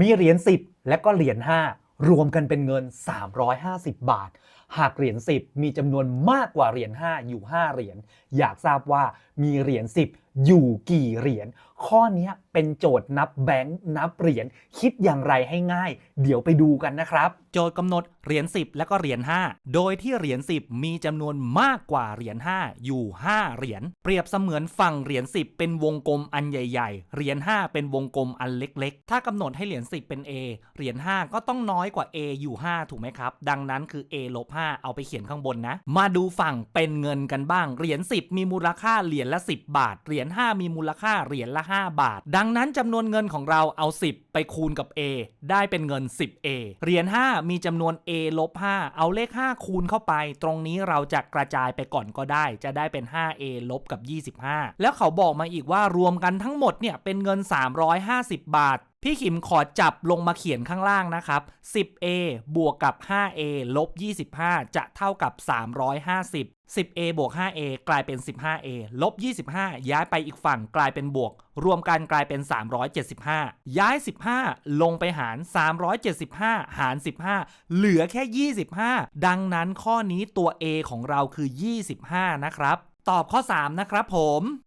มีเหรียญ10 และก็เหรียญ5 รวมกันเป็นเงิน 350 บาท หากเหรียญ10 มีจำนวนมากกว่าเหรียญ5 อยู่ 5 เหรียญอยากทราบว่ามีเหรียญ10 อยู่กี่เหรียญข้อนี้เป็นโจทย์นับแบงค์นับเหรียญคิดอย่างไรให้ง่าย เดี๋ยวไปดูกันนะครับ โจทย์กำหนดเหรียญ10 และก็เหรียญ5 โดยที่เหรียญ10 มีจำนวนมากกว่าเหรียญ5 อยู่ 5 เหรียญเปรียบเสมือนฝั่งเหรียญ10 เป็นวงกลมอันใหญ่ๆเหรียญ5 เป็นวงกลมอันเล็ก ๆ ถ้ากำหนดให้เหรียญ10 เป็น A เหรียญ5 ก็ต้องน้อยกว่า A อยู่ 5 ถูกไหมครับ ดังนั้นคือ A ลบ5เอาไปเขียนข้างบนนะ มาดูฝั่งเป็นเงินกันบ้าง เหรียญ10 มีมูลค่าเหรียญละ 10 บาท เหรียญ5 มีมูลค่าเหรียญละ 5 บาท ดังนั้นจำนวนเงินของเราเอา 10 ไปคูณกับ A ได้เป็นเงิน 10A เหรียญ5มีจำนวน A ลบ5เอาเลข 5 คูณเข้าไป ตรงนี้เราจะกระจายไปก่อนก็ได้ จะได้เป็น 5A ลบกับ 25 แล้วเขาบอกมาอีกว่ารวมกันทั้งหมดเนี่ยเป็นเงิน 350 บาท พี่ขิมขอจับลงมาเขียนข้างล่างนะครับ 10A บวกกับ 5A ลบ 25 จะเท่ากับ 350 10A บวก 5A กลายเป็น 15A ลบ 25 ย้ายไปอีกฝั่งกลายเป็นบวก รวมกันกลายเป็น 375 ย้าย 15 ลงไปหาร 375 หาร 15 เหลือแค่ 25 ดังนั้นข้อนี้ตัว A ของเราคือ 25 นะครับ ตอบข้อ 3 นะครับผม